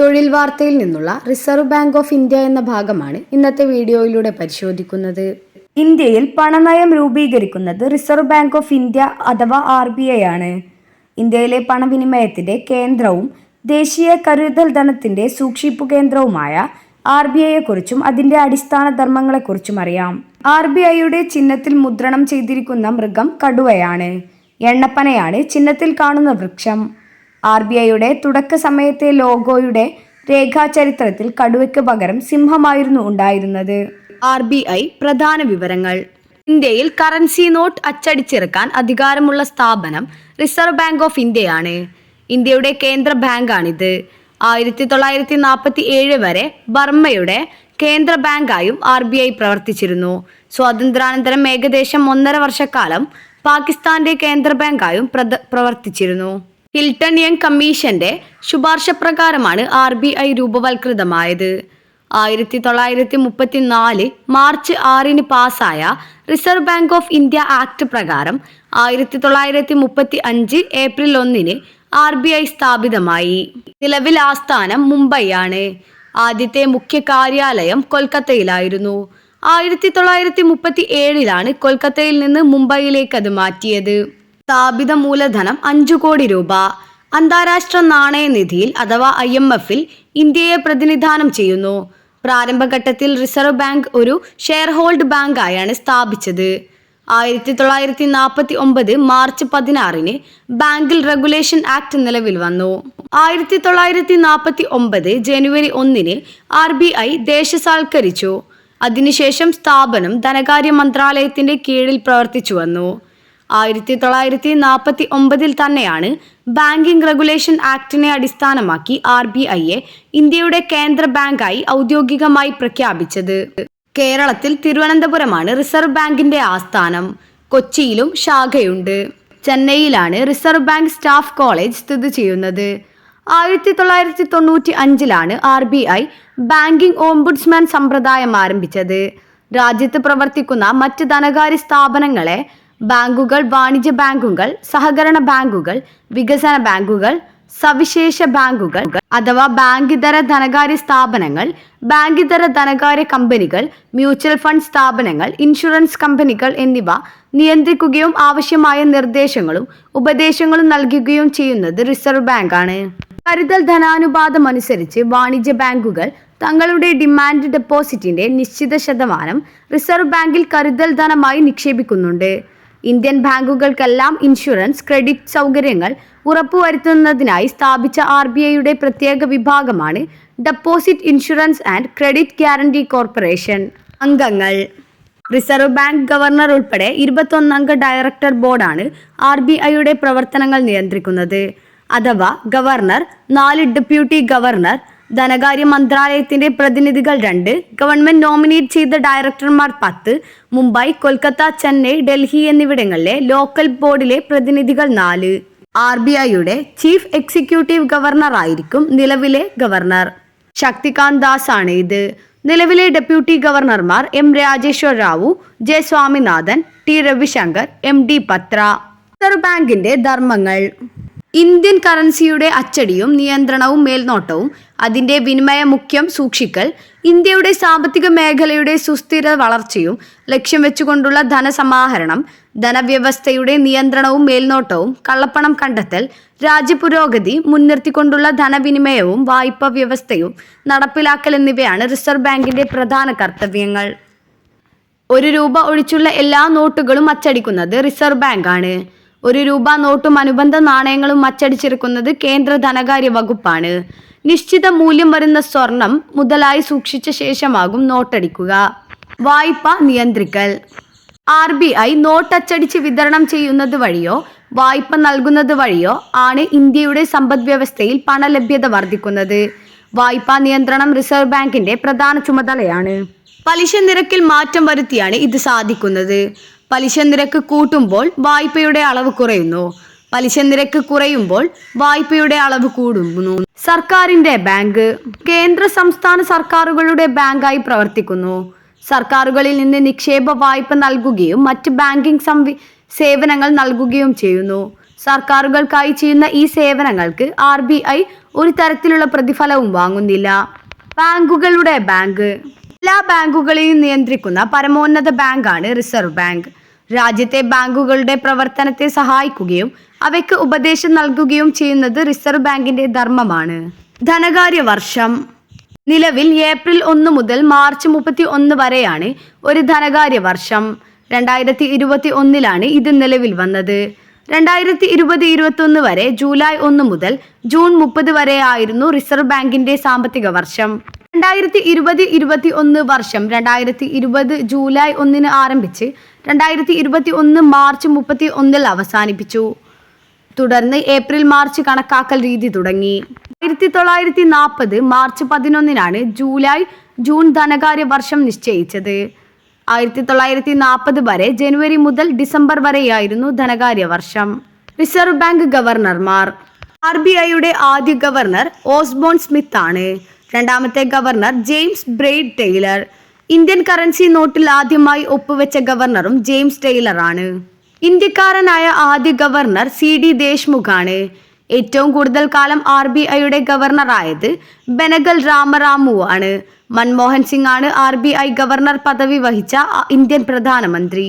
തൊഴിൽ വാർത്തയിൽ നിന്നുള്ള റിസർവ് ബാങ്ക് ഓഫ് ഇന്ത്യ എന്ന ഭാഗമാണ് ഇന്നത്തെ വീഡിയോയിലൂടെ പരിശോധിക്കുന്നത്. ഇന്ത്യയിൽ പണനയം രൂപീകരിക്കുന്നത് റിസർവ് ബാങ്ക് ഓഫ് ഇന്ത്യ അഥവാ ആർ ബി ഐ ആണ്. ഇന്ത്യയിലെ പണവിനിമയത്തിന്റെ കേന്ദ്രവും ദേശീയ കരുതൽ ധനത്തിന്റെ സൂക്ഷിപ്പു കേന്ദ്രവുമായ ആർ ബി ഐയെക്കുറിച്ചും അതിന്റെ അടിസ്ഥാന ധർമ്മങ്ങളെക്കുറിച്ചും അറിയാം. ആർ ബി ഐയുടെ ചിഹ്നത്തിൽ മുദ്രണം ചെയ്തിരിക്കുന്ന മൃഗം കടുവയാണ്. എണ്ണപ്പനയാണ് ചിഹ്നത്തിൽ കാണുന്ന വൃക്ഷം. ആർ ബി ഐയുടെ തുടക്ക സമയത്തെ ലോഗോയുടെ രേഖാചരിത്രത്തിൽ കടുവയ്ക്ക് പകരം സിംഹമായിരുന്നു ഉണ്ടായിരുന്നത്. ആർ ബി ഐ പ്രധാന വിവരങ്ങൾ. ഇന്ത്യയിൽ കറൻസി നോട്ട് അച്ചടിച്ചിറക്കാൻ അധികാരമുള്ള സ്ഥാപനം റിസർവ് ബാങ്ക് ഓഫ് ഇന്ത്യയാണ് ഇന്ത്യയുടെ കേന്ദ്ര ബാങ്കാണിത്. ആയിരത്തി തൊള്ളായിരത്തി നാൽപ്പത്തി ഏഴ് വരെ ബർമ്മയുടെ കേന്ദ്ര ബാങ്കായും ആർ ബി ഐ പ്രവർത്തിച്ചിരുന്നു. സ്വാതന്ത്ര്യാനന്തരം ഏകദേശം ഒന്നര വർഷക്കാലം പാകിസ്ഥാന്റെ കേന്ദ്ര ബാങ്കായും പ്രവർത്തിച്ചിരുന്നു. ഹിൽട്ടൺ യങ് കമ്മീഷന്റെ ശുപാർശ പ്രകാരമാണ് ആർ ബി ഐ രൂപവൽകൃതമായത്. ആയിരത്തി തൊള്ളായിരത്തി മുപ്പത്തിനാല് മാർച്ച് ആറിന് പാസായ Reserve Bank of India Act പ്രകാരം ആയിരത്തി തൊള്ളായിരത്തി മുപ്പത്തി അഞ്ച് ഏപ്രിൽ ഒന്നിന് ആർ ബി ഐ സ്ഥാപിതമായി. നിലവിൽ ആസ്ഥാനം മുംബൈയാണ്. ആദ്യത്തെ മുഖ്യ കാര്യാലയം കൊൽക്കത്തയിലായിരുന്നു. ആയിരത്തി തൊള്ളായിരത്തി മുപ്പത്തി ഏഴിലാണ് കൊൽക്കത്തയിൽ നിന്ന് മുംബൈയിലേക്ക് അത് മാറ്റിയത്. സ്ഥാപിത മൂലധനം അഞ്ചു കോടി രൂപ. അന്താരാഷ്ട്ര നാണയനിധിയിൽ അഥവാ ഐ എം എഫിൽ ഇന്ത്യയെ പ്രതിനിധാനം ചെയ്യുന്നു. പ്രാരംഭഘട്ടത്തിൽ റിസർവ് ബാങ്ക് ഒരു ഷെയർ ഹോൾഡ് ബാങ്കായാണ് സ്ഥാപിച്ചത്. ആയിരത്തി തൊള്ളായിരത്തി നാൽപ്പത്തി ഒമ്പത് മാർച്ച് പതിനാറിന് ബാങ്കിൽ റെഗുലേഷൻ ആക്ട് നിലവിൽ വന്നു. ആയിരത്തി തൊള്ളായിരത്തി നാൽപ്പത്തി ഒമ്പത് ജനുവരി ഒന്നിന് ആർ ബി ഐ ദേശസാൽക്കരിച്ചു. അതിനുശേഷം സ്ഥാപനം ധനകാര്യ മന്ത്രാലയത്തിന്റെ കീഴിൽ പ്രവർത്തിച്ചു വന്നു. ആയിരത്തി തൊള്ളായിരത്തി നാൽപ്പത്തി ഒമ്പതിൽ തന്നെയാണ് ബാങ്കിംഗ് റെഗുലേഷൻ ആക്ടിനെ അടിസ്ഥാനമാക്കി ആർ ബി ഐയെ ഇന്ത്യയുടെ കേന്ദ്ര ബാങ്കായി ഔദ്യോഗികമായി പ്രഖ്യാപിച്ചത്. കേരളത്തിൽ തിരുവനന്തപുരമാണ് റിസർവ് ബാങ്കിന്റെ ആസ്ഥാനം. കൊച്ചിയിലും ശാഖയുണ്ട്. ചെന്നൈയിലാണ് റിസർവ് ബാങ്ക് സ്റ്റാഫ് കോളേജ് സ്ഥിതി ചെയ്യുന്നത്. ആയിരത്തി തൊള്ളായിരത്തി തൊണ്ണൂറ്റി അഞ്ചിലാണ് R B I banking ombudsman സമ്പ്രദായം ആരംഭിച്ചത്. രാജ്യത്ത് പ്രവർത്തിക്കുന്ന മറ്റ് ധനകാര്യ സ്ഥാപനങ്ങളെ ബാങ്കുകൾ വാണിജ്യ ബാങ്കുകൾ സഹകരണ ബാങ്കുകൾ വികസന ബാങ്കുകൾ സവിശേഷ ബാങ്കുകൾ അഥവാ ബാങ്കിതര ധനകാര്യ സ്ഥാപനങ്ങൾ ബാങ്കിതര ധനകാര്യ കമ്പനികൾ മ്യൂച്വൽ ഫണ്ട് സ്ഥാപനങ്ങൾ ഇൻഷുറൻസ് കമ്പനികൾ എന്നിവ നിയന്ത്രിക്കുകയും ആവശ്യമായ നിർദ്ദേശങ്ങളും ഉപദേശങ്ങളും നൽകുകയും ചെയ്യുന്നത് റിസർവ് ബാങ്കാണ്. കരുതൽ ധനാനുപാതം അനുസരിച്ച് വാണിജ്യ ബാങ്കുകൾ തങ്ങളുടെ ഡിമാൻഡ് ഡെപ്പോസിറ്റിന്റെ നിശ്ചിത ശതമാനം റിസർവ് ബാങ്കിൽ കരുതൽ ധനമായി നിക്ഷേപിക്കുന്നുണ്ട്. ഇന്ത്യൻ ബാങ്കുകൾക്കെല്ലാം ഇൻഷുറൻസ് ക്രെഡിറ്റ് സൗകര്യങ്ങൾ ഉറപ്പുവരുത്തുന്നതിനായി സ്ഥാപിച്ച ആർ ബി ഐയുടെ പ്രത്യേക വിഭാഗമാണ് deposit insurance and credit guarantee corporation. അംഗങ്ങൾ. റിസർവ് ബാങ്ക് ഗവർണർ ഉൾപ്പെടെ ഇരുപത്തൊന്നംഗ ഡയറക്ടർ ബോർഡാണ് ആർ ബി ഐയുടെ പ്രവർത്തനങ്ങൾ നിയന്ത്രിക്കുന്നത്. അഥവാ ഗവർണർ നാല് ഡെപ്യൂട്ടി ഗവർണർ ധനകാര്യ മന്ത്രാലയത്തിന്റെ പ്രതിനിധികൾ രണ്ട് ഗവൺമെന്റ് നോമിനേറ്റ് ചെയ്ത ഡയറക്ടർമാർ പത്ത് മുംബൈ കൊൽക്കത്ത ചെന്നൈ ഡൽഹി എന്നിവിടങ്ങളിലെ ലോക്കൽ ബോർഡിലെ പ്രതിനിധികൾ നാല്. ആർ ബി ഐയുടെ ചീഫ് എക്സിക്യൂട്ടീവ് ഗവർണർ ആയിരിക്കും നിലവിലെ ഗവർണർ. ശക്തികാന്ത് ദാസ് ആണ് ഇത്. നിലവിലെ deputy ഗവർണർമാർ M Rajeshwar Rao J Swaminathan T Ravishankar M D Patra. Reserve ബാങ്കിന്റെ ധർമ്മങ്ങൾ. ഇന്ത്യൻ കറൻസിയുടെ അച്ചടിയും നിയന്ത്രണവും മേൽനോട്ടവും അതിന്റെ വിനിമയ മുഖ്യം സൂക്ഷിക്കൽ ഇന്ത്യയുടെ സാമ്പത്തിക മേഖലയുടെ സുസ്ഥിര വളർച്ചയും ലക്ഷ്യം വെച്ചുകൊണ്ടുള്ള ധനസമാഹരണം ധനവ്യവസ്ഥയുടെ നിയന്ത്രണവും മേൽനോട്ടവും കള്ളപ്പണം കണ്ടെത്തൽ രാജ്യപുരോഗതി മുൻനിർത്തിക്കൊണ്ടുള്ള ധനവിനിമയവും വായ്പ വ്യവസ്ഥയും നടപ്പിലാക്കൽ എന്നിവയാണ് റിസർവ് ബാങ്കിന്റെ പ്രധാന കർത്തവ്യങ്ങൾ. ഒരു രൂപ ഒഴിച്ചുള്ള എല്ലാ നോട്ടുകളും അച്ചടിക്കുന്നത് റിസർവ് ബാങ്കാണ്. ഒരു രൂപ നോട്ടും അനുബന്ധ നാണയങ്ങളും അച്ചടിച്ചിരിക്കുന്നത് കേന്ദ്ര ധനകാര്യ വകുപ്പാണ്. നിശ്ചിത മൂല്യം വരുന്ന സ്വർണം മുതലായി സൂക്ഷിച്ച ശേഷമാകും നോട്ടടിക്കുക. വായ്പ നിയന്ത്രിക്കൽ. ആർ ബി ഐ നോട്ട് അച്ചടിച്ച് വിതരണം ചെയ്യുന്നത് വഴിയോ വായ്പ നൽകുന്നത് വഴിയോ ആണ് ഇന്ത്യയുടെ സമ്പദ് വ്യവസ്ഥയിൽ പണലഭ്യത വർദ്ധിക്കുന്നത്. വായ്പാ നിയന്ത്രണം റിസർവ് ബാങ്കിന്റെ പ്രധാന ചുമതലയാണ്. പലിശ നിരക്കിൽ മാറ്റം വരുത്തിയാണ് ഇത് സാധിക്കുന്നത്. പലിശ നിരക്ക് കൂട്ടുമ്പോൾ വായ്പയുടെ അളവ് കുറയുന്നു. പലിശ നിരക്ക് കുറയുമ്പോൾ വായ്പയുടെ അളവ് കൂടുന്നു. സർക്കാരിന്റെ ബാങ്ക് കേന്ദ്ര സംസ്ഥാന സർക്കാരുകളുടെ ബാങ്കായി പ്രവർത്തിക്കുന്നു. സർക്കാരുകളിൽ നിന്ന് നിക്ഷേപ വായ്പ നൽകുകയും മറ്റ് ബാങ്കിംഗ് സംവി സേവനങ്ങൾ നൽകുകയും ചെയ്യുന്നു. സർക്കാരുകൾക്കായി ചെയ്യുന്ന ഈ സേവനങ്ങൾക്ക് ആർ ഒരു തരത്തിലുള്ള പ്രതിഫലവും വാങ്ങുന്നില്ല. ബാങ്കുകളുടെ ബാങ്ക് എല്ലാ ബാങ്കുകളെയും നിയന്ത്രിക്കുന്ന പരമോന്നത ബാങ്കാണ് റിസർവ് ബാങ്ക് രാജ്യത്തെ ബാങ്കുകളുടെ പ്രവർത്തനത്തെ സഹായിക്കുകയും അവയ്ക്ക് ഉപദേശം നൽകുകയും ചെയ്യുന്നത് റിസർവ് ബാങ്കിന്റെ ധർമ്മമാണ്. ധനകാര്യ വർഷം. നിലവിൽ ഏപ്രിൽ ഒന്ന് മുതൽ മാർച്ച് മുപ്പത്തി ഒന്ന് വരെയാണ് ഒരു ധനകാര്യ വർഷം. രണ്ടായിരത്തി ഇരുപത്തി ഒന്നിലാണ് ഇത് നിലവിൽ വന്നത്. രണ്ടായിരത്തി ഇരുപത് ഇരുപത്തി ഒന്ന് വരെ ജൂലൈ ഒന്ന് മുതൽ ജൂൺ മുപ്പത് വരെ ആയിരുന്നു റിസർവ് ബാങ്കിന്റെ സാമ്പത്തിക വർഷം. രണ്ടായിരത്തി ഇരുപത് ഇരുപത്തി ഒന്ന് വർഷം രണ്ടായിരത്തി ഇരുപത് ജൂലൈ ഒന്നിന് ആരംഭിച്ച് രണ്ടായിരത്തി ഇരുപത്തി ഒന്ന് മാർച്ച് മുപ്പത്തി ഒന്നിൽ അവസാനിപ്പിച്ചു. തുടർന്ന് ഏപ്രിൽ മാർച്ച് കണക്കാക്കൽ രീതി തുടങ്ങി. ആയിരത്തി തൊള്ളായിരത്തി നാൽപ്പത് മാർച്ച് പതിനൊന്നിനാണ് ജൂലൈ ജൂൺ ധനകാര്യ വർഷം നിശ്ചയിച്ചത്. ആയിരത്തി തൊള്ളായിരത്തി നാൽപ്പത് വരെ ജനുവരി മുതൽ ഡിസംബർ വരെയായിരുന്നു ധനകാര്യ വർഷം. റിസർവ് ബാങ്ക് ഗവർണർമാർ. ആർ ബി ഐയുടെ ആദ്യ ഗവർണർ ഓസ്ബോൺ സ്മിത്ത് ആണ് രണ്ടാമത്തെ governor James Braid Taylor. Indian currency നോട്ടിൽ ആദ്യമായി ഒപ്പുവെച്ച ഗവർണറും ജെയിംസ് ടെയ്ലർ ആണ് ഇന്ത്യക്കാരനായ ആദ്യ ഗവർണർ സി ഡി ദേശ്മുഖാണ്. ഏറ്റവും കൂടുതൽ കാലം ആർ ബി ഐയുടെ ഗവർണറായത് ബെനഗൽ രാമറാമു ആണ്. മൻമോഹൻ സിംഗ് ആണ് ആർ ബി ഐ ഗവർണർ പദവി വഹിച്ച ഇന്ത്യൻ പ്രധാനമന്ത്രി.